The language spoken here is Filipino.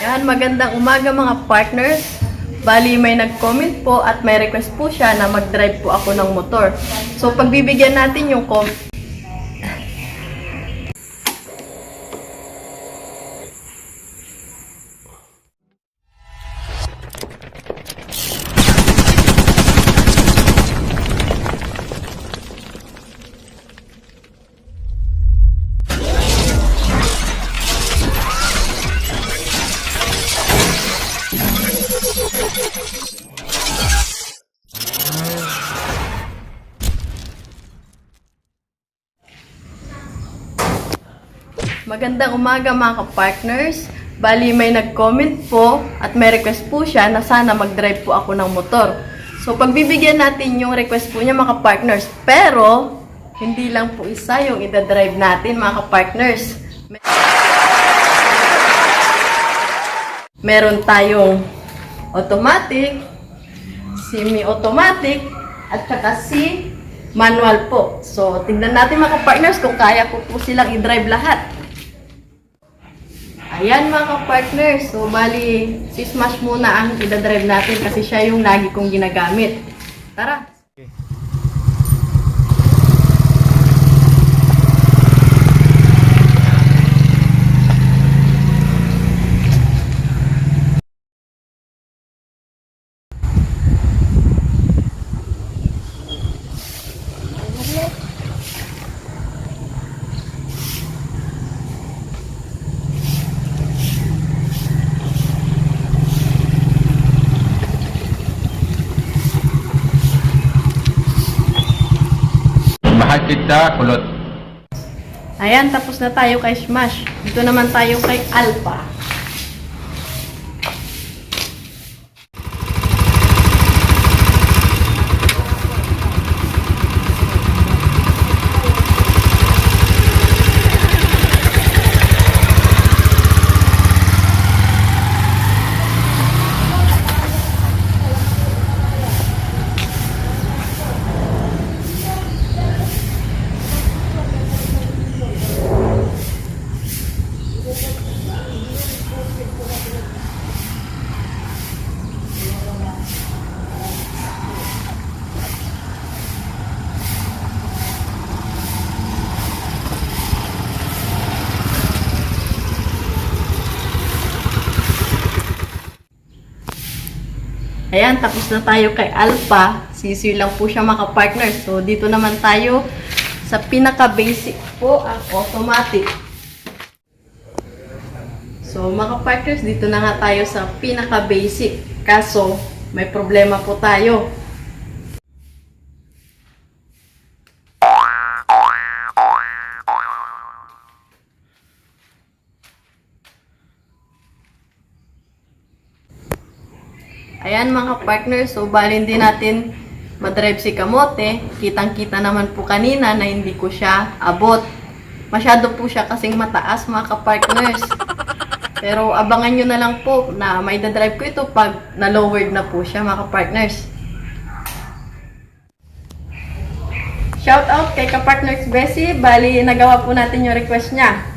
Yan, magandang umaga mga partners. Bali, may nag-comment po at may request po siya na mag-drive po ako ng motor. So, pagbibigyan natin yung com- Magandang umaga mga ka-partners. Bali, may nag-comment po at may request po siya na sana mag-drive po ako ng motor. So, pagbibigyan natin yung request po niya mga ka-partners. Pero, hindi lang po isa yung ida-drive natin mga ka-partners. Mer- Meron tayong automatic, semi-automatic, at saka si manual po. So, tignan natin mga ka-partners kung kaya ko po silang i-drive lahat. Ayan mga ka-partners. So, bali, si Smash muna ang idadrive natin kasi siya yung lagi kong ginagamit. Tara! Kita, kulot. Ayan, tapos na tayo kay Smash. Dito naman tayo kay Alpha. Ayan, tapos na tayo kay Alpha. Sisi lang po siya mga partner. So, dito naman tayo sa pinaka-basic po, ang automatic. So, mga dito na nga tayo sa pinaka-basic. Kaso, may problema po tayo. Ayan mga partners, so balin din natin madrive si Kamote. Kitang-kita naman po kanina na hindi ko siya abot. Masyado po siya kasing mataas mga ka-partners. Pero abangan nyo na lang po na may dadrive ko ito pag na-lowered na po siya mga ka-partners. Shout out kay ka-partners Bessie. Bali, nagawa po natin yung request niya.